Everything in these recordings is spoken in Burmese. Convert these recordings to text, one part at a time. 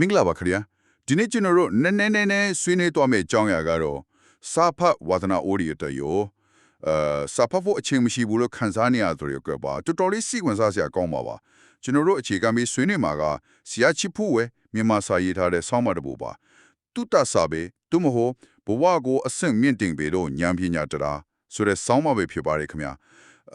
မင်္ဂလာပါခင်ဗျာဒီနေ့ကျွန်တော်တို့နည်းနည်းနည်းနည်းဆွေးနွေးသွားမယ့်အကြောင်းအရာကတော့စာဖတ်ဝါသနာအိုဒီတရောအဲစာဖတ်ဖို့အချိန်မရှိဘူးလို့ခံစားနေရတယ်ရောကပါတော်တော်လေးစိတ်ဝင်စားစရာကောင်းပါပါကျွန်တော်တို့အခြေခံပြီးဆွေးနွေးမှာကဆရာချစ်ဖို့ဝဲမြန်မာစာရေးထားတဲ့ဆောင်းပါးတစ်ပုဒ်ပါတုတ္တစာပေသူမဟုတ်ဘဝကိုအဆင့်မြင့်တင်ပေတော့ဉာဏ်ပညာတရားဆိုတဲ့ဆောင်းပါးပဲဖြစ်ပါတယ်ခင်ဗျာ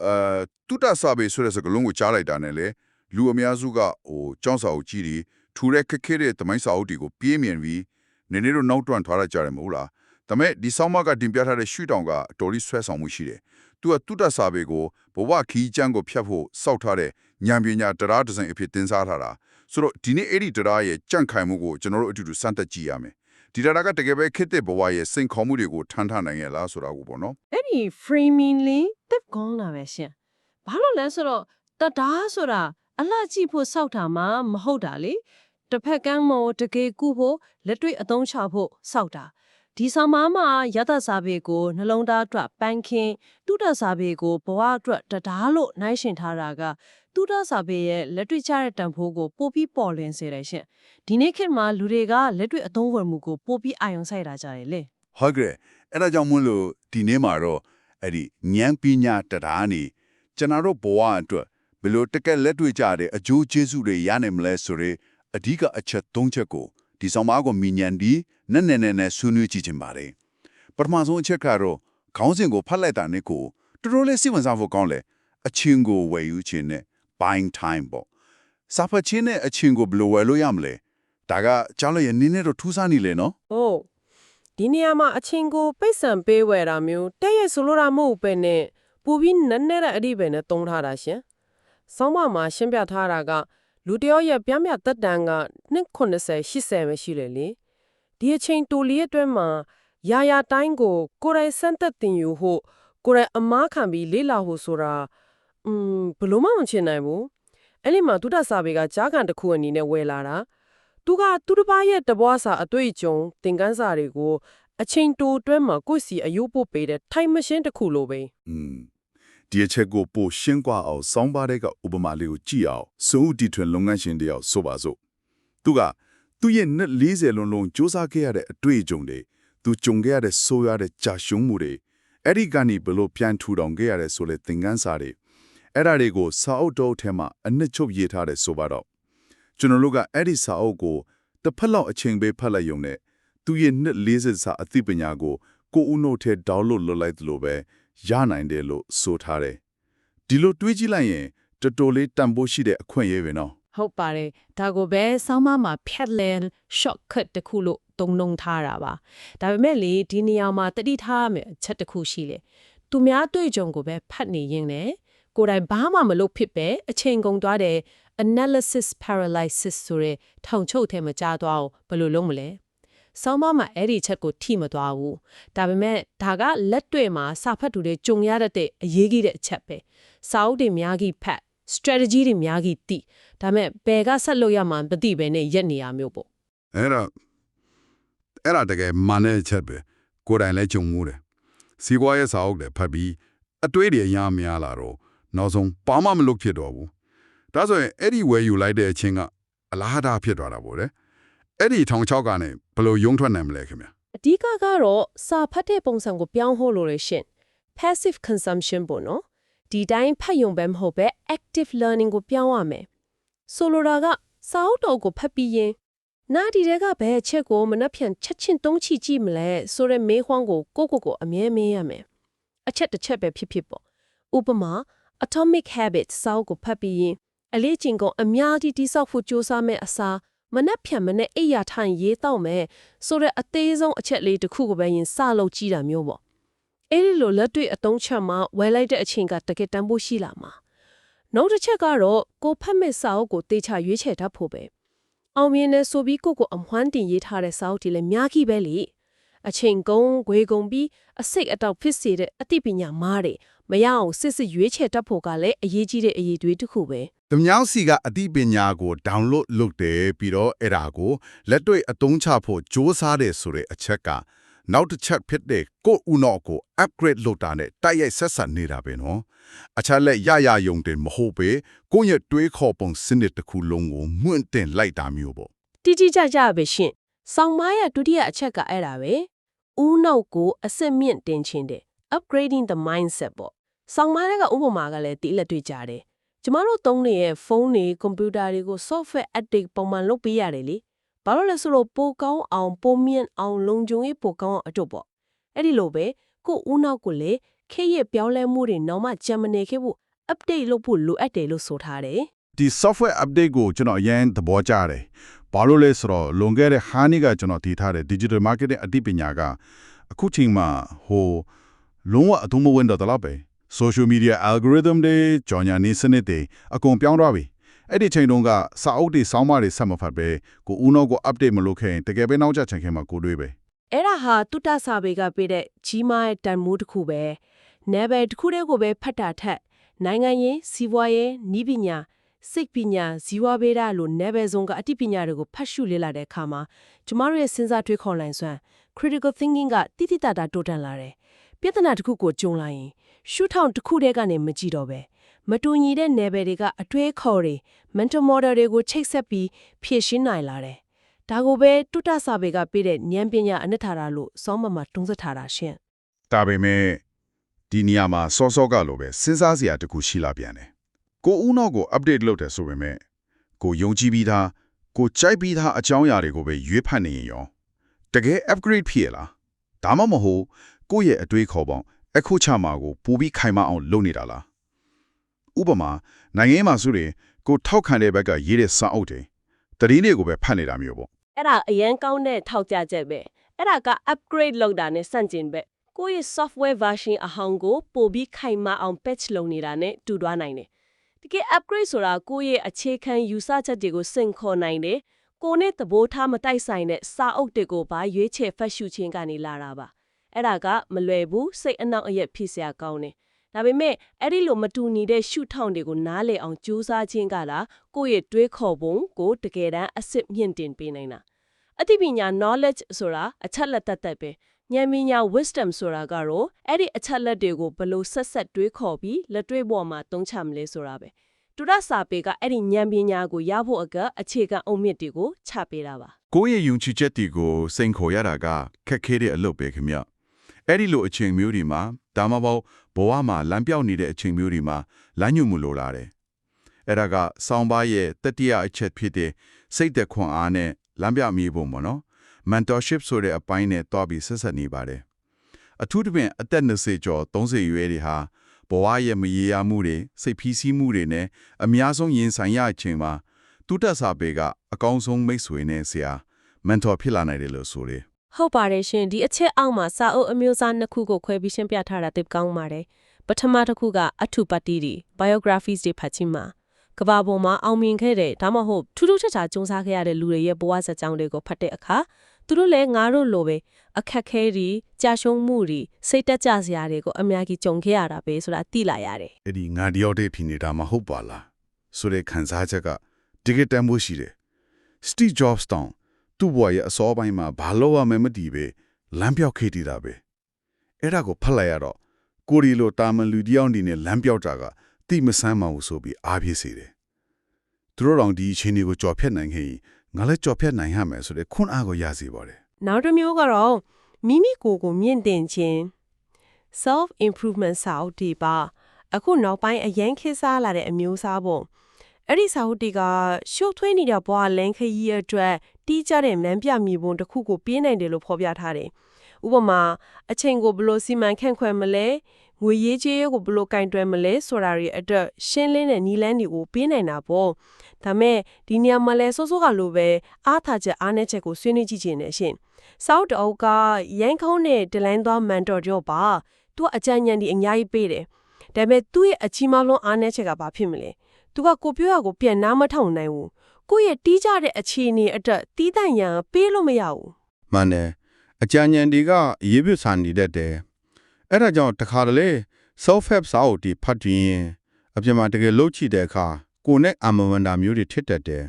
အဲတုတ္တစာပေဆိုတဲ့စကားလုံးကိုကြားလိုက်တာနဲ့လေလူအများစုကဟိုကျောင်းစာအုပ်ကြီးတွေ ထူတဲ့ခက်ခဲတဲ့သမိုင်းစာအုပ်တွေကိုပြေးမြင်ပြီးနည်းနည်းတော့နောက်တွန့်ထားရကြတယ်မဟုတ်လားဒါပေမဲ့ဒီဆောင်းမကတင်ပြထားတဲ့ရှုထောင့်ကအတော်လေးဆွဲဆောင်မှုရှိတယ်သူကတုတ္တစာပေကိုဘဝခီးကျန်းကိုဖျက်ဖို့စောက်ထားတဲ့ဉာဏ်ပညာတရားတစ်စင်အဖြစ်တင်စားထားတာဆိုတော့ဒီနေ့အဲ့ဒီတရားရဲ့ကြန့်ခိုင်မှုကိုကျွန်တော်တို့အတူတူစမ်းသပ်ကြည့်ရမယ်ဒီတရားကတကယ်ပဲခက်တဲ့ဘဝရဲ့စိန်ခေါ်မှုတွေကိုထမ်းထနိုင်ရလားဆိုတာကိုပေါ့နော်အဲ့ဒီ framing လေးတက်ကောင်းလာပဲရှင်ဘာလို့လဲဆိုတော့တဒါဆိုတာအလှကြည့်ဖို့စောက်တာမှမဟုတ်တာလေ တစ်ဖက်ကမ်းမောတကယ်ကုဖို့လက်တွေ့အသုံးချဖို့စောက်တာဒီဆောင်မမှာရတစာပေကိုနှလုံးသားအတွက်ပန်းခင်းတုဒ္ဒစာပေကိုဘဝအတွက်တဒါလို့နိုင်ရှင်ထားတာကတုဒ္ဒစာပေရဲ့လက်တွေ့ချတဲ့တန်ဖိုးကိုပို့ပြီးပေါ်လင်းစေတယ်ရှင်ဒီနေ့ခေတ်မှာလူတွေကလက်တွေ့အသုံးဝင်မှုကိုပို့ပြီးအာရုံစိုက်တာကြတယ်လေဟုတ်ကဲ့အဲ့ဒါကြောင့်မလို့ဒီနေ့မှာတော့အဲ့ဒီဉာဏ်ပညာတရားနေကျွန်တော်တို့ဘဝအတွက်ဘယ်လိုတကက်လက်တွေ့ကြတဲ့အကျိုးကျေးဇူးတွေရနိုင်မလဲဆိုရဲ အဓိကအချက်၃ချက်ကိုဒီဆောင်မကိုမြင်ဉဏ်ဒီနဲ့နဲ့နဲ့နဲ့ဆွေးနွေးကြည့်ချင်ပါတယ်ပထမဆုံးအချက်ကတော့ခေါင်းစဉ်ကိုဖတ်လိုက်တာနဲ့ကိုတော်တော်လေးစိတ်ဝင်စားဖို့ကောင်းလေအချင်းကိုဝယ်ယူခြင်းနဲ့ buying time ပေါ့စာဖတ်ခြင်းနဲ့အချင်းကိုဘယ်လိုဝယ်လို့ရမလဲဒါကကြားလို့ရနည်းနည်းတော့ထူးဆန်းနေလေနော်ဟုတ်ဒီနေရာမှာအချင်းကိုပိတ်ဆံပေးဝယ်တာမျိုးတဲ့ရဲ့ဆိုလိုတာမဟုတ်ပဲနဲ့ပူပြီးနက်နဲတဲ့အဓိပ္ပာယ်နဲ့သုံးထားတာရှင်။ဆောင်းပါမှာရှင်းပြထားတာက လူတစ်ယောက်ရဲ့ပြင်းပြတက်တန်က290 80ပဲရှိလေလေ။ဒီအချိန်တိုလီရဲ့အတွင်းမှာရာရာတိုင်းကိုကိုယ်တိုင်စမ်းသက်တင်ယူဖို့ကိုယ်တိုင်အမားခံပြီးလေးလာဖို့ဆိုတာอืมဘယ်လို့မှမချင်နိုင်ဘူး။အဲ့ဒီမှာဒုဒစာပေကကြားကန်တစ်ခုအနေနဲ့ဝယ်လာတာ။ သူကသူတစ်ပါးရဲ့တပွားစာအတွေ့အကြုံသင်ခန်းစာတွေကိုအချိန်တိုတွဲမှာကိုယ့်စီအယုပို့ပေးတဲ့ time machine တစ်ခုလိုပဲ อืม ဒီအချက်ကိုပိုရှင်းကွာအောင်စောင်းပါတဲ့ကဥပမာလေးကိုကြည့်အောင်စိုးဦးတီထွင်လုပ်ငန်းရှင်တယောက်ဆိုပါစို့သူကသူ့ရဲ့နှစ်40လုံးလုံးစူးစမ်းခဲ့ရတဲ့အတွေ့အကြုံတွေသူကြုံခဲ့ရတဲ့ဆိုးရွားတဲ့ကြာရှုံးမှုတွေအဲ့ဒီကနေဘလို့ပြန်ထူထောင်ခဲ့ရတဲ့ဆိုလေသင်ခန်းစာတွေအဲ့ဒါတွေကိုစာအုပ်တော်ထဲမှာအနှစ်ချုပ်ရေးထားတယ်ဆိုပါတော့ကျွန်တော်တို့ကအဲ့ဒီစာအုပ်ကိုတစ်ဖက်လောက်အချိန်ပေးဖတ်လိုက်ရုံနဲ့သူ့ရဲ့နှစ်40စာအသိပညာကိုကိုဦးနှုတ်ထဲ download လုပ်လိုက်သလိုပဲ ရနိုင်တယ်လို့ဆိုထားတယ်ဒီလိုတွေးကြည့်လိုက်ရင်တော်တော်လေးတန်ဖိုးရှိတဲ့အခွင့်အရေးပဲနော်ဟုတ်ပါတယ်ဒါကိုပဲဆောင်းမမှာဖြတ်လဲ shortcut တစ်ခုလို့သုံးနှုံထားတာပါဒါပေမဲ့လေဒီနေရာမှာတတိထားရမယ်အချက်တစ်ခုရှိလေသူများတွေ့ကြုံကိုပဲဖတ်နေရင်လေကိုယ်တိုင်ဘာမှမလုပ်ဖြစ်ပဲအချိန်ကုန်သွားတယ် analysis paralysis ဆိုတဲ့ထောင်ချုပ်ထဲမှာကြားသွားအောင်ဘယ်လိုလုပ်မလဲ ဆောင်းမမှာအဲ့ဒီချက်ကိုထိမသွားဘူးဒါပေမဲ့ဒါကလက်တွေ့မှာစာဖတ်သူတွေကြုံရတတ်တဲ့အရေးကြီးတဲ့အချက်ပဲစာအုပ်တွေများကြီးဖတ် strategy တွေများကြီးတိဒါပေမဲ့ဘယ်ကဆက်လို့ရမှန်းမသိပဲနဲ့ရက်နေရမျိုးပေါ့အဲ့ဒါအဲ့ဒါတကယ်မန်တဲ့ချက်ပဲကိုယ်တိုင်လည်းကြုံမှုတယ်စီကွာရဲ့စာအုပ်တွေဖတ်ပြီးအတွေးတွေအများများလာတော့နောက်ဆုံးဘာမှမလုပ်ဖြစ်တော့ဘူးဒါဆိုရင်အဲ့ဒီဝယ်ယူလိုက်တဲ့အချင်းကအလားအတာဖြစ်သွားတာပေါ့လေ အဲ့ဒီထောင်ချောက်ကနေဘယ်လိုယုံထွက်နိုင်မလဲခင်ဗျအဓိကကတော့စာဖတ်တဲ့ပုံစံကိုပြောင်းဖို့လိုရရှင် passive consumption ပေါ့နော်ဒီတိုင်းဖတ်ယုံပဲမဟုတ်ပဲ active learning ကိုပြောင်းရမယ်ဆိုလိုတာကစာအုပ်တော်ကိုဖတ်ပြီးရင်နာဒီတဲ့ကဘယ်အချက်ကိုမနှက်ဖြန်ချက်ချင်းတုံးချကြည့်မလဲဆိုတဲ့မေးခွန်းကိုကိုကိုကိုအမြဲမေးရမယ်အချက်တစ်ချက်ပဲဖြစ်ဖြစ်ပေါ့ဥပမာ atomic habits စာအုပ်ကိုဖတ်ပြီးရင်အလေးချိန်ကအများကြီးတိဆောက်ဖို့ကြိုးစားမဲ့အစား မနှက်ဖြန်မနဲ့အိယာထိုင်ရေးတော့မယ်ဆိုတဲ့အသေးဆုံးအချက်လေးတစ်ခုကိုပဲရင်စလုပ်ကြည့်တာမျိုးပေါ့အဲ့ဒီလိုလက်တွေ့အသုံးချမှာဝယ်လိုက်တဲ့အချိန်ကတကယ်တန်ဖို့ရှိလာမှာနောက်တစ်ချက်ကတော့ကိုဖတ်မဲ့စာအုပ်ကိုတေချာရွေးချယ်တတ်ဖို့ပဲအောင်မြင်နေဆိုပြီးကိုကိုအမွှမ်းတင်ရေးထားတဲ့စာအုပ်တွေလည်းများကြီးပဲလေအချိန်ကုန်၊ဂွေကုန်ပြီးအစိတ်အတောက်ဖြစ်စေတဲ့အသိပညာမားတွေမရအောင်စစ်စစ်ရွေးချယ်တတ်ဖို့ကလည်းအရေးကြီးတဲ့အရေးတွေတစ်ခုပဲ။တမြောင်းစီကအသိပညာကို download လုပ်တယ်ပြီးတော့အဲ့ဒါကိုလက်တွေ့အသုံးချဖို့စ조사တယ်ဆိုတဲ့အချက်ကနောက်တစ်ချက်ဖြစ်တဲ့ကိုယ့်ဦးနော့ကို upgrade လုပ်တာနဲ့တိုက်ရိုက်ဆက်ဆက်နေတာပဲနော်။အချက်လက်ရရယုံတယ်မဟုတ်ပဲကိုယ့်ရဲ့တွေးခေါ်ပုံစနစ်တစ်ခုလုံးကိုမြင့်တင်လိုက်တာမျိုးပေါ့တိတိကျကျပဲရှင်ဆောင်းမရဲ့ဒုတိယအချက်ကအဲ့ဒါပဲဦးနောက်ကိုအစစ်မြင့်တင်ခြင်းတဲ့ upgrading the mindset ပေါ့ဆောင်းမရဲ့ကဥပမာကလည်းတိလက်တွေ့ကြတယ်ကျမတို့သုံးနေတဲ့ဖုန်းတွေကွန်ပျူတာတွေကို software update ပုံမှန်လုပ်ပေးရတယ်လေဘာလို့လဲဆိုတော့ပိုကောင်းအောင်ပိုမြင့်အောင်လုံခြုံရေးပိုကောင်းအောင်အတူပေါ့အဲ့ဒီလိုပဲကိုဦးနောက်ကိုလေခေတ်ရဲ့ပြောင်းလဲမှုတွေနောက်မှဂျမ်မနေခဲ့ဖို့ update လုပ်ဖို့လိုအပ်တယ်လို့ဆိုထားတယ်ဒီ software update ကိုကျွန်တော်အရင်သဘောကျတယ်။ဘာလို့လဲဆိုတော့လွန်ခဲ့တဲ့ဟာနှစ်ကကျွန်တော်တည်ထားတဲ့ digital marketing အသိပညာကအခုချိန်မှာဟို လုံးဝအသုံးမဝင်တော့တလားပဲ social media algorithm တွေကြော်ညာနေစနစ်တွေအကုန်ပြောင်းသွားပြီ။အဲ့ဒီချိန်တုန်းကစာအုပ်တွေစောင်းမတွေဆက်မဖတ်ပဲကိုဦးနောကို update မလုပ်ခဲ့ရင်တကယ်ပဲနောက်ကျချင်ခင်မှာကိုတွေးပဲအဲ့ဒါဟာတုတ္တစာပေကပေးတဲ့ကြီးမားတဲ့တန်မိုးတစ်ခုပဲနယ်ပယ်တစ်ခုတည်းကိုပဲဖတ်တာထက်နိုင်ငံရေးစီးပွားရေးဤပညာစိတ်ပညာဇီဝဗေဒလိုနယ်ပယ်စုံကအသိပညာတွေကိုဖတ်ရှုလေ့လာတဲ့အခါမှာကျမတို့ရဲ့စဉ်းစားတွေးခေါ်နိုင်စွမ်း critical thinking ကတိတိတတ်တာတိုးတက်လာတယ် ပြဿနာတစ်ခုကိုကြုံလာရင်ရှုထောင့်တစ်ခုတည်းကနေမကြည့်တော့ပဲမတူညီတဲ့နယ်ပယ်တွေကအတွေးခေါ်တွေ mental model တွေကိုချိတ်ဆက်ပြီးဖြည့်ရှင်းနိုင်လာတယ်ဒါကိုပဲတုတ္တစာပေကပေးတဲ့ဉာဏ်ပညာအနှစ်သာရလို့စောင်းမမှာတုံးစထားတာရှင့်ဒါပေမဲ့ဒီနေရာမှာစောစောကလိုပဲစဉ်းစားစရာတစ်ခုရှိလာပြန်တယ်ကိုဦးနောကို update လုပ်တယ်ဆိုပေမဲ့ကိုယုံကြည်ပြီးသားကိုကြိုက်ပြီးသားအကြောင်းအရာတွေကိုပဲရွေးဖတ်နေရင်ရောတကယ် upgrade ဖြစ်ရလားဒါမှမဟုတ် ကိုယ့်ရဲ့အတွေးခေါ်ပေါင်းအခုချမှာကိုပူပြီးခိုင်မအောင်လုပ်နေတာလားဥပမာနိုင်ငံရေးမှာဆိုရင်ကိုထောက်ခံတဲ့ဘက်ကရေးတဲ့စာအုပ်တွေတတိနေ့ကိုပဲဖတ်နေတာမျိုးပေါ့အဲ့ဒါအရန်ကောင်းတဲ့ထောက်ကြချက်ပဲအဲ့ဒါက upgrade လုပ်တာနဲ့ဆန့်ကျင်ပဲကိုယ့်ရဲ့ software version အဟောင်းကိုပိုပြီးခိုင်မာအောင် patch လုပ်နေတာနဲ့တူသွားနိုင်တယ်တကယ် upgrade ဆိုတာကိုယ့်ရဲ့အခြေခံယူဆချက်တွေကိုစင်ခေါ်နိုင်တယ်ကိုယ်နဲ့သဘောထားမတိုက်ဆိုင်တဲ့စာအုပ်တွေကိုပါရွေးချယ်ဖတ်ရှုခြင်းကနေလာတာပါ အဲ့ဒါကမလွယ်ဘူးစိတ်အနှောက်အယက်ဖြစ်စရာကောင်းတယ်ဒါပေမဲ့အဲ့ဒီလိုမတူညီတဲ့ရှုထောင့်တွေကိုနားလည်အောင်ကြိုးစားခြင်းကလာကိုယ့်ရဲ့တွေးခေါ်ပုံကိုတကယ်တမ်းအစစ်မြင့်တင်ပေးနိုင်တာအသိပညာ knowledge ဆိုတာအချက်လက်သက်သက်ပဲဉာဏ်ပညာ wisdom ဆိုတာကတော့အဲ့ဒီအချက်လက်တွေကိုဘယ်လို့ဆက်ဆက်တွေးခေါ်ပြီးလက်တွေ့ပေါ်မှာသုံးချမလဲဆိုတာပဲတူရစာပေကအဲ့ဒီဉာဏ်ပညာကိုရဖို့အကအခြေခံအုံမြစ်တွေကိုချပေးတာပါကိုယ့်ရဲ့ယုံကြည်ချက်တွေကိုစိန်ခေါ်ရတာကခက်ခဲတဲ့အလုပ်ပဲခင်ဗျ အဲ့ဒီလိုအချိန်မျိုးတွေမှာဒါမှမဟုတ်ဘဝမှာလမ်းပြောင်းနေတဲ့အချိန်မျိုးတွေမှာလမ်းညွှန်မှုလိုလာတယ်အဲ့ဒါကစောင်းပါးရဲ့တတိယအချက်ဖြစ်တဲ့စိတ်သက်ခွန်အားနဲ့လမ်းပြမိဖို့ပေါ့နော် mentorship ဆိုတဲ့အပိုင်းနဲ့တွားပြီးဆက်ဆက်နေပါတယ်အထူးသဖြင့်အသက်20ကျော်30ရွယ်တွေဟာဘဝရဲ့မရေရာမှုတွေစိတ်ဖိစီးမှုတွေနဲ့အများဆုံးရင်ဆိုင်ရအချိန်မှာတုတ္တစာပေကအကောင်းဆုံးမိတ်ဆွေနဲ့ဆရာ mentor ဖြစ်လာနိုင်တယ်လို့ဆိုတယ် ဟုတ်ပါတယ်ရှင်ဒီအချက်အောက်မှာစာအုပ်အမျိုးအစားနှစ်ခုကိုခွဲပြီးရှင်းပြထားတာသိပ်ကောင်းပါတယ်ပထမတစ်ခုကအထုပတ္တိတွေ biographies တွေဖတ်ချင်းမှာကဘာပေါ်မှာအောင်မြင်ခဲ့တဲ့ဒါမှမဟုတ်ထူးထူးခြားခြားကြုံစားခဲ့ရတဲ့လူတွေရဲ့ဘဝဇာတ်ကြောင်းတွေကိုဖတ်တဲ့အခါသူတို့လည်းငါတို့လိုပဲအခက်ခဲတွေကြာရှုံးမှုတွေစိတ်တက်ကြစရာတွေကိုအများကြီးကြုံခဲ့ရတာပဲဆိုတာသိလာရတယ်အဲ့ဒီငါတယောက်တည်းဖြစ်နေတာမဟုတ်ပါလားဆိုတဲ့ခံစားချက်ကတကယ်တမ်းဖို့ရှိတယ် Steve Jobs တောင် သူ့ဘဝရဲ့အစောပိုင်းမှာဘာလို့ရမယ်မသိပဲလမ်းပြောက်ခဲ့တည်တာပဲအဲ့ဒါကိုဖတ်လိုက်ရတော့ကိုရီလိုတာမန်လူတယောက်အနေနဲ့လမ်းပြောက်တာကတိမဆန်းမအောင်ဆိုပြီးအားပြည့်စေတယ်သူတို့တောင်ဒီအချိန်တွေကိုကြော်ဖြတ်နိုင်ခဲ့ရင်ငါလည်းကြော်ဖြတ်နိုင်ရမယ်ဆိုတဲ့ခွန်းအားကိုရစေပါတယ်နောက်တစ်မျိုးကတော့မိမိကိုယ်ကိုမြင့်တင်ခြင်း self improvement စာအုပ်တွေပါအခုနောက်ပိုင်းအရင်ခေတ်စားလာတဲ့အမျိုးအစားပေါ့ အဲ့ဒီစာအုပ်တွေကရှုပ်ထွေးနေတဲ့ဘဝလန်ခရီးအတွက်တီးကြတဲ့မန်းပြမြေပုံတစ်ခုကိုပြင်းနိုင်တယ်လို့ဖော်ပြထားတယ်ဥပမာအချိန်ကိုဘယ်လိုစီမံခန့်ခွဲမလဲငွေရေးကြေးရေးကိုဘယ်လိုကင်တွယ်မလဲဆိုတာတွေအတွက်ရှင်းလင်းတဲ့နည်းလမ်းတွေကိုပြနိုင်တာပေါ့ဒါမဲ့ဒီနေရာမှာလဲစိုးစိုးကလိုပဲအားထားချက်အားနည်းချက်ကိုဆွေးနွေးကြည့်ချင်တယ်ရှင်စောက်တအုပ်ကရန်ခုံးနဲ့ဒလိုင်းသွားမန်တော်ကြောပါသူကအကြံဉာဏ်ဒီအများကြီးပေးတယ်ဒါပေမဲ့သူ့ရဲ့အချီးမလုံးအားနည်းချက်ကဘာဖြစ်မလဲ သူကကိုပြောရကိုပြန်နားမထောင်နိုင်ဘူးကိုယ့်ရဲ့တီးကြတဲ့အခြေအနေအတွက်တီးတန့်ရန်ပေးလို့မရဘူးမှန်တယ်အကြံဉာဏ်တွေကအရေးပြဆန်နေတတ်တယ်အဲ့ဒါကြောင့်တခါတလေ self help စာအုပ်တွေဖတ်ကြည့်ရင်အပြစ်မှာတကယ်လှုပ်ချတဲ့အခါကိုယ်နဲ့အမဝန္တာမျိုးတွေဖြစ်တတ်တယ်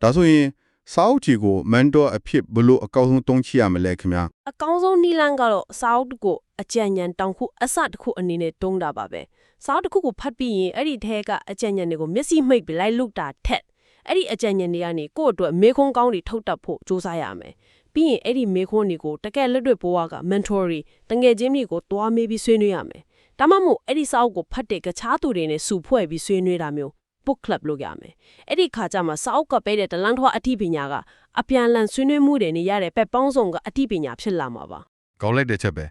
ဒါဆိုရင် စာအုပ်ကြီးကို mentor အဖြစ်ဘယ်လို့အကောက်ဆုံးသုံးချရမလဲခင်ဗျာအကောင်းဆုံးနီလန်းကတော့စာအုပ်တစ်ခုအကြံဉာဏ်တောင်ခုအစတစ်ခုအနေနဲ့တုံးတာပါပဲစာအုပ်တစ်ခုကိုဖတ်ပြီးရင်အဲ့ဒီထဲကအကြံဉာဏ်တွေကိုမျက်စိမှိတ်ပြီးလိုက်လုတာထက်အဲ့ဒီအကြံဉာဏ်တွေကနေကိုယ့်အတွက်မေခွန်းကောင်းတွေထုတ်တက်ဖို့စူးစမ်းရမယ်ပြီးရင်အဲ့ဒီမေခွန်းတွေကိုတကယ်လက်တွေ့ဘဝက mentor တွေတငယ်ချင်းတွေကိုတွားမေးပြီးဆွေးနွေးရမယ်ဒါမှမဟုတ်အဲ့ဒီစာအုပ်ကိုဖတ်တဲ့ကခြားသူတွေနဲ့စုဖွဲ့ပြီးဆွေးနွေးတာမျိုး book club လုပ်ရမယ်အဲ့ဒီခါကျမှစာအုပ်ကပေးတဲ့တလန်းထွားအသိပညာကအပြန်အလှန်ဆွေးနွေးမှုတွေနဲ့ရတဲ့ပက်ပေါင်းစုံကအသိပညာဖြစ်လာမှာပါကောင်းလိုက်တဲ့ချက်ပဲ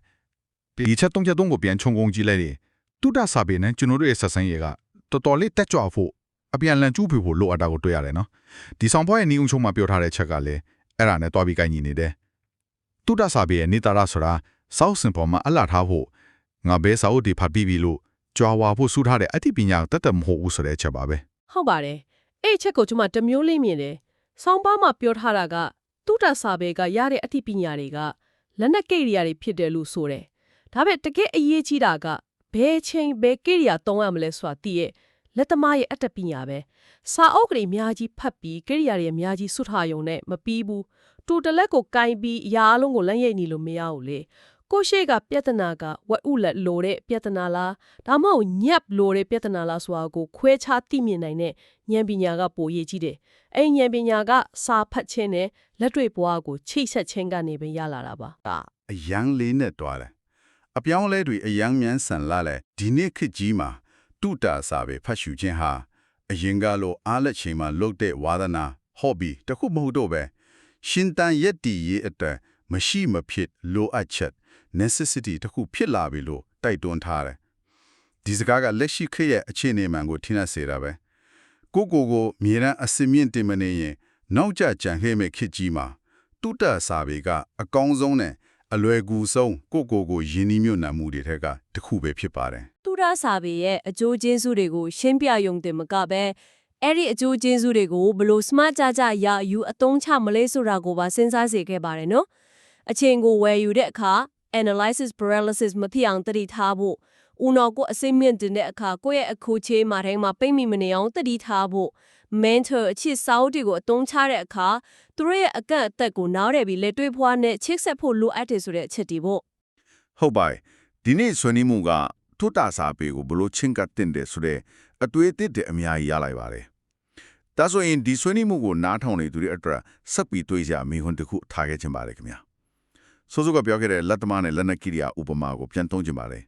ဒီချက်သုံးချက်သုံးကိုပြန်ခြုံငုံကြည့်လိုက်တယ်တုဒ္ဒစာပေနဲ့ကျွန်တော်တို့ရဲ့ဆက်ဆံရေးကတော်တော်လေးတက်ကြွဖို့အပြန်လန်ကျူးဖေဖို့လိုအပ်တာကိုတွေ့ရတယ်နော်ဒီဆောင်ဖွဲ့ရဲ့နီးုံချုံမှာပြောထားတဲ့ချက်ကလည်းအဲ့ဒါနဲ့တွားပြီးကိုင်ညီနေတယ်တုဒ္ဒစာပေရဲ့နေတာရဆိုတာစောက်စင်ပေါ်မှာအလှထားဖို့ငါဘဲစာအုပ်ဒီဖတ်ပြီးပြီလို့ ကြွားဝါဖို့စူးထားတဲ့အသိပညာတက်တက်မဟုတ်ဘူးဆိုတဲ့ချက်ပါပဲဟုတ်ပါတယ်အဲ့အချက်ကိုကျွန်မတစ်မျိုးလေးမြင်တယ်ဆောင်းပါးမှာပြောထားတာကတုဒ္ဒစာပေကရတဲ့အသိပညာတွေကလက်နက်ကိရိယာတွေဖြစ်တယ်လို့ဆိုတယ်ဒါပေမဲ့တကယ်အရေးကြီးတာကဘယ်ချိန်ဘယ်ကိရိယာသုံးရမလဲဆိုတာသိရဲ့လက်သမားရဲ့အတ္တပညာပဲစာအုပ်ကလေးအများကြီးဖတ်ပြီးကိရိယာတွေအများကြီးစွတ်ထားရုံနဲ့မပြီးဘူးတူတလက်ကိုကင်ပြီးအရာအလုံးကိုလမ်းရိပ်နေလို့မရဘူးလေ ကိုရှိကပြဿနာကဝက်ဥလက်လိုတဲ့ပြဿနာလားဒါမှမဟုတ်ညက်လိုတဲ့ပြဿနာလားဆိုတာကိုခွဲခြားသိမြင်နိုင်တဲ့ဉာဏ်ပညာကပိုရည်ကြီးတယ်။အဲ့ဒီဉာဏ်ပညာကစာဖတ်ခြင်းနဲ့လက်တွေ့ဘဝကိုချိတ်ဆက်ခြင်းကနေပဲရလာတာပါ။အယံလေးနဲ့တွားတယ်အပြောင်းအလဲတွေအယံမြန်ဆန်လာလဲဒီနေ့ခေတ်ကြီးမှာတုတာစာပဲဖတ်ရှုခြင်းဟာအရင်ကလိုအားလက်ချိန်မှာလုပ်တဲ့ဝါသနာ hobby တခုမဟုတ်တော့ပဲရှင်တန်ရက်တီရေးအတွက်မရှိမဖြစ်လိုအပ်ချက် necessity တခုဖြစ်လာပြီလို့တိုက်တွန်းထားတယ်ဒီစကားကလက်ရှိခေတ်ရဲ့အခြေအနေမှန်ကိုထင်စေတာပဲကိုကိုကိုမြေရန်အစင်မြင့်တင်မနေရင်နောက်ကျကြံခဲ့မဲ့ခေတ်ကြီးမှာတုတ္တစာပေကအကောင်းဆုံးနဲ့အလွယ်ကူဆုံးကိုကိုကိုယဉ်နီးမြုပ်နှံမှုတွေထက်ကတစ်ခုပဲဖြစ်ပါတယ်တူရစာပေရဲ့အကျိုးကျေးဇူးတွေကိုရှင်းပြရုံတင်မကပဲအဲ့ဒီအကျိုးကျေးဇူးတွေကိုဘလို့ smart ကြကြရယူအသုံးချမလဲဆိုတာကိုပါစဉ်းစားစေခဲ့ပါတယ်နော်အချိန်ကိုဝယ်ယူတဲ့အခါ analysis paralysis မဖြစ်အောင်တတိထားဖို့ဦးနော်ကိုအစိမ့်မြင့်တင်တဲ့အခါကိုယ့်ရဲ့အခုချေးမှာတိုင်းမှာပိတ်မိမနေအောင်တတိထားဖို့ mentor အချစ်စာအုပ်တွေကိုအသုံးချတဲ့အခါသူတို့ရဲ့အကန့်အသတ်ကိုနားရပြီးလက်တွေ့ဖွားနဲ့ချိတ်ဆက်ဖို့လိုအပ်တယ်ဆိုတဲ့အချက်ဒီပေါ့ဟုတ်ပါရဲ့ဒီနေ့ဆွေးနွေးမှုကထုတာစာပေကိုဘလို့ချင်းကပ်တင်တယ်ဆိုတဲ့အတွေ့အသစ်တွေအများကြီးရလိုက်ပါတယ်ဒါဆိုရင်ဒီဆွေးနွေးမှုကိုနားထောင်နေသူတွေအတွက်ဆက်ပြီးတွေးကြမိခွန်းတစ်ခုထားခဲ့ချင်ပါတယ်ခင်ဗျာ ဆိုစုကပြောခဲ့တဲ့လက်သမားနဲ့လက်နက်ကိရိယာဥပမာကိုပြန်သုံးချင်ပါတယ်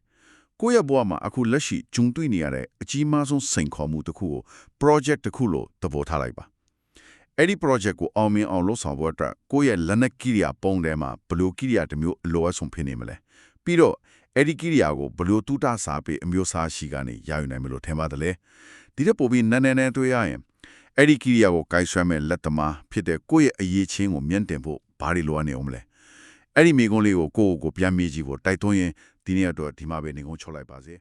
ကိုယ့်ရဲ့ဘဝမှာအခုလက်ရှိဂျုံတွေ့နေရတဲ့အကြီးမားဆုံးစိန်ခေါ်မှုတစ်ခုကို project တစ်ခုလို့သဘောထားလိုက်ပါအဲ့ဒီ project ကိုအောင်မြင်အောင်လုပ်ဆောင်ဖို့အတွက်ကိုယ့်ရဲ့လက်နက်ကိရိယာပုံထဲမှာဘယ်လိုကိရိယာတစ်မျိုးအလိုအဆုံဖြစ်နေမလဲပြီးတော့အဲ့ဒီကိရိယာကိုဘယ်လိုတူတာစာပေအမျိုးအစားရှိကနေရယူနိုင်မလို့ထင်ပါတယ်လေဒီတဲ့ပို့ပြီးနန်းနန်းနဲ့တွေ့ရရင်အဲ့ဒီကိရိယာကိုကိုင်ဆွဲမဲ့လက်သမားဖြစ်တဲ့ကိုယ့်ရဲ့အရေးချင်းကိုမြင့်တင်ဖို့ဘာတွေလိုအပ်နေအောင်မလဲ အဲ့ဒီမိကုံးလေးကိုကိုယ့်ကိုယ်ကိုပြန်မေးကြည့်ဖို့တိုက်တွန်းရင်ဒီနေ့တော့ဒီမှာပဲနေကုန်းချုပ်လိုက်ပါစေ